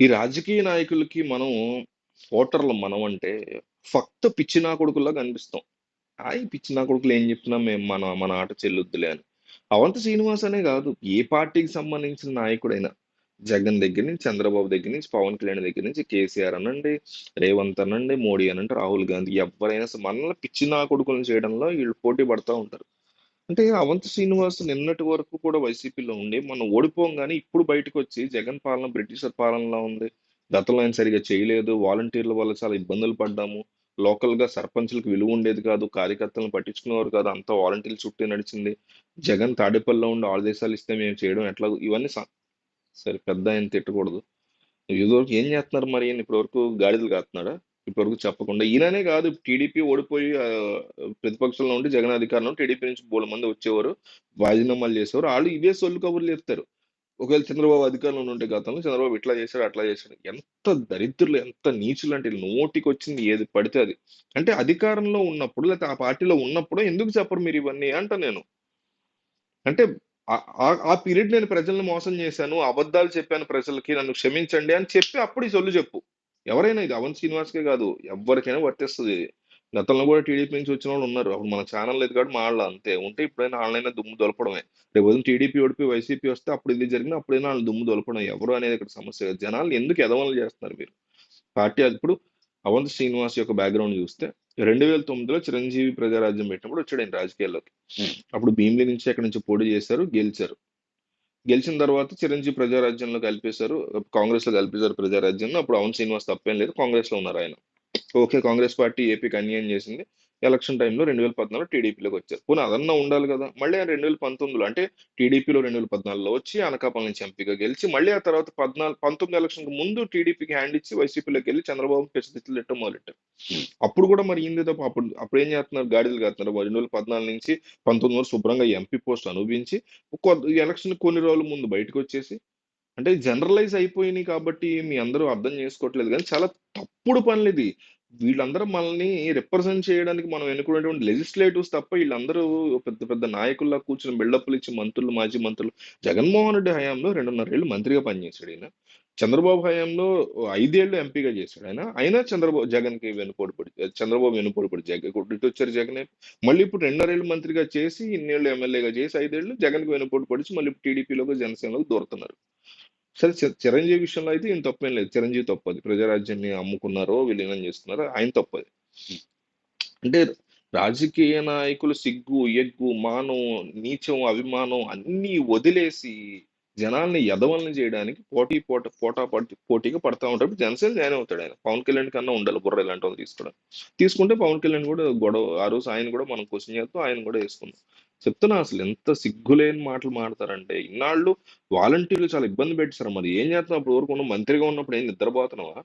ఈ రాజకీయ నాయకులకి మనం ఓటర్లు మనం అంటే ఫక్త పిచ్చి నా కొడుకుల్లా కనిపిస్తాం. ఆ! ఈ కొడుకులు ఏం చెప్తున్నా మేము మన మన ఆట చెల్లుద్దిలే అని. అవంత శ్రీనివాస్ అనే కాదు ఏ పార్టీకి సంబంధించిన నాయకుడైనా. జగన్ దగ్గర నుంచి, చంద్రబాబు దగ్గర నుంచి, పవన్ కళ్యాణ్ దగ్గర నుంచి, కేసీఆర్ అనండి, రేవంత్ అనండి, మోడీ అనండి, రాహుల్ గాంధీ ఎవరైనా సరే మనల్ని పిచ్చి నా కొడుకులను చేయడంలో వీళ్ళు పోటీ పడతా ఉంటారు. అంటే అవంతి శ్రీనివాస్ నిన్నటి వరకు కూడా వైసీపీలో ఉండి మనం ఓడిపోగానే ఇప్పుడు బయటకొచ్చి జగన్ పాలన బ్రిటిషర్ పాలనలో ఉంది. గతంలో ఆయన సరిగ్గా చేయలేదు. వాలంటీర్ల వల్ల చాలా ఇబ్బందులు పడ్డాము. లోకల్‌గా సర్పంచులకు విలువ ఉండేది కాదు. కార్యకర్తలను పట్టించుకునేవారు కాదు. అంతా వాలంటీర్లు చుట్టూ నడిచింది. జగన్ తాడేపల్లిలో ఉండి ఆదేశాలు ఇస్తే మేము చేయడం ఎట్లా ఇవన్నీ సరే పెద్ద ఆయన తిట్టకూడదు. ఇదివరకు ఏం చేస్తున్నారు మరి ఇప్పటివరకు గాడిదలు కాస్తున్నాడా? ఇప్పటివరకు చెప్పకుండా. ఈయననే కాదు టీడీపీ ఓడిపోయి ప్రతిపక్షంలో ఉండి జగన్ అధికారంలో టీడీపీ నుంచి బోల మంది వచ్చేవారు. రాజీనామాలు చేసేవారు. వాళ్ళు ఇవే సొల్లు కబుర్లు చెప్తారు. ఒకవేళ చంద్రబాబు అధికారంలో ఉంటే గతంలో చంద్రబాబు ఇట్లా చేశాడు, అట్లా చేశాడు. ఎంత దరిద్రులు, ఎంత నీచులంటే నోటికొచ్చింది ఏది పడితే అది. అంటే అధికారంలో ఉన్నప్పుడు లేకపోతే ఆ పార్టీలో ఉన్నప్పుడు ఎందుకు చెప్పరు మీరు ఇవన్నీ అంట నేను. అంటే ఆ పీరియడ్ నేను ప్రజలను మోసం చేశాను, అబద్ధాలు చెప్పాను ప్రజలకి నన్ను క్షమించండి అని చెప్పి అప్పుడు ఈ సొల్లు చెప్పు. ఎవరైనా ఇది అవంతి శ్రీనివాస్‌కే కాదు. ఎవ్వరికైనా వర్తిస్తది. గతంలో కూడా టీడీపీ నుంచి వచ్చినోళ్ళు ఉన్నారు. అప్పుడు మన ఛానల్ లేదు కాబట్టి మాటలు అంతే. ఉంటే ఇప్పుడైనా ఆళ్ళనైనా దుమ్ము దులపడమే. రేపొద్దున టీడీపీ ఓడిపోయి వైసీపీ వస్తే అప్పుడు ఇది జరిగినా అప్పుడైనా ఆళ్ళని దుమ్ము దులపడం. ఎవరు అనేది ఇక్కడ సమస్య కాదు. జనాల్ని ఎందుకు ఎదవలు చేస్తున్నారు మీరు? పార్టీ ఇప్పుడు అవంతి శ్రీనివాస్ యొక్క బ్యాక్‌గ్రౌండ్ చూస్తే 2009లో చిరంజీవి ప్రజారాజ్యం పెట్టినప్పుడు వచ్చాడు ఆయన రాజకీయాల్లోకి. అప్పుడు భీమిలి నుంచి ఎక్కడి నుంచో పోటీ చేశారు. గెలిచారు. గెలిచిన తర్వాత చిరంజీవి ప్రజారాజ్యంలో కలిపేశారు. కాంగ్రెస్‌లో కలిపేశారు ప్రజారాజ్యంలో. అప్పుడు అవును శ్రీనివాస్ తప్పేం లేదు. కాంగ్రెస్‌లో ఉన్నారు ఆయన. ఓకే. కాంగ్రెస్ పార్టీ ఏపీకి అన్యాయం చేసింది. ఎలక్షన్ టైమ్‌లో 2014లో టీడీపీలోకి వచ్చారు. పోనీ అదన్నా ఉండాలి కదా! మళ్ళీ ఆయన 2019లో అంటే టీడీపీలో 2014లో వచ్చి అనకాపల్లి నుంచి ఎంపీగా గెలిచి మళ్ళీ ఆ తర్వాత పద్నాల్ 19 ఎలక్షన్‌కి ముందు టీడీపీకి హ్యాండ్ ఇచ్చి వైసీపీలోకెళ్ళి చంద్రబాబుని పిచ్చతిట్లు తిట్టడం మొదలెట్టారు. అప్పుడు కూడా మరి ఈయనదే తప్పు. అప్పుడు అప్పుడేం చేస్తున్నారు గాడిదలు కాస్తున్నారు. 2014 నుంచి 19 వరకు శుభ్రంగా ఎంపీ పోస్ట్ అనుభవించి ఎలక్షన్ కొన్ని రోజుల ముందు బయటకొచ్చేసి అంటే జనరలైజ్ అయిపోయినాయి కాబట్టి మీ అందరూ అర్థం చేసుకోవట్లేదు గానీ చాలా తప్పుడు పనులిది. వీళ్ళందరూ మనల్ని రిప్రజెంట్ చేయడానికి మనం ఎన్నుకునేటువంటి లెజిస్లేటివ్స్ తప్ప వీళ్ళందరూ పెద్ద పెద్ద నాయకుల్లా కూర్చుని బిల్డప్‌లు ఇచ్చి మంత్రులు, మాజీ మంత్రులు. జగన్మోహన్ రెడ్డి హయాంలో రెండున్నరేళ్ళు మంత్రిగా పనిచేసాడు ఈయన. చంద్రబాబు హయాంలో ఐదేళ్ళు ఎంపీగా చేసాడు ఆయన. అయినా చంద్రబాబు జగన్‌కి వెన్నుపోటు పడి చంద్రబాబు వెనుపోడు పడి జగన్ ఇటు వచ్చారు జగనే. మళ్ళీ ఇప్పుడు రెండున్నరేళ్ళు మంత్రిగా చేసి ఇన్నేళ్ళు ఎమ్మెల్యేగా చేసి ఐదేళ్ళు జగన్‌కి వెన్నుపోటు పడిచి మళ్ళీ టీడీపీలోకి, జనసేనలోకి దూరుతున్నారు. సరే చిరంజీవి విషయంలో అయితే ఈయన తప్పేం లేదు. చిరంజీవి తప్పది. ప్రజారాజ్యాన్ని అమ్ముకున్నారో, విలీనం చేసుకున్నారో ఆయన తప్పది. అంటే రాజకీయ నాయకులు సిగ్గు, ఎగ్గు, మానం, నీచం, అభిమానం అన్నీ వదిలేసి జనాల్ని ఎదవల్ని చేయడానికి పోటీ పోట పోటా పడి పోటీగా పడతా ఉంటారు. ఇప్పుడు జనసేన జాయిన్ అవుతాడు ఆయన. పవన్ కళ్యాణ్ కన్నా ఉండాలి బుర్ర ఇలాంటోళ్ళని తీసుకోవడానికి. తీసుకుంటే పవన్ కళ్యాణ్ కూడా గొడవ ఆ రోజు ఆయన కూడా మనం క్వెషన్ చేద్దాం. ఆయన కూడా యేసుకుందాం. చెప్తున్నా అసలు ఎంత సిగ్గులేని మాటలు మాడతారంటే ఇన్నాళ్ళు వాలంటీర్లు చాలా ఇబ్బంది పెట్టారు మరి ఏం చేస్తున్నావు? అప్పుడు వరకు మంత్రిగా ఉన్నప్పుడు ఏం నిద్రపోతున్నావా?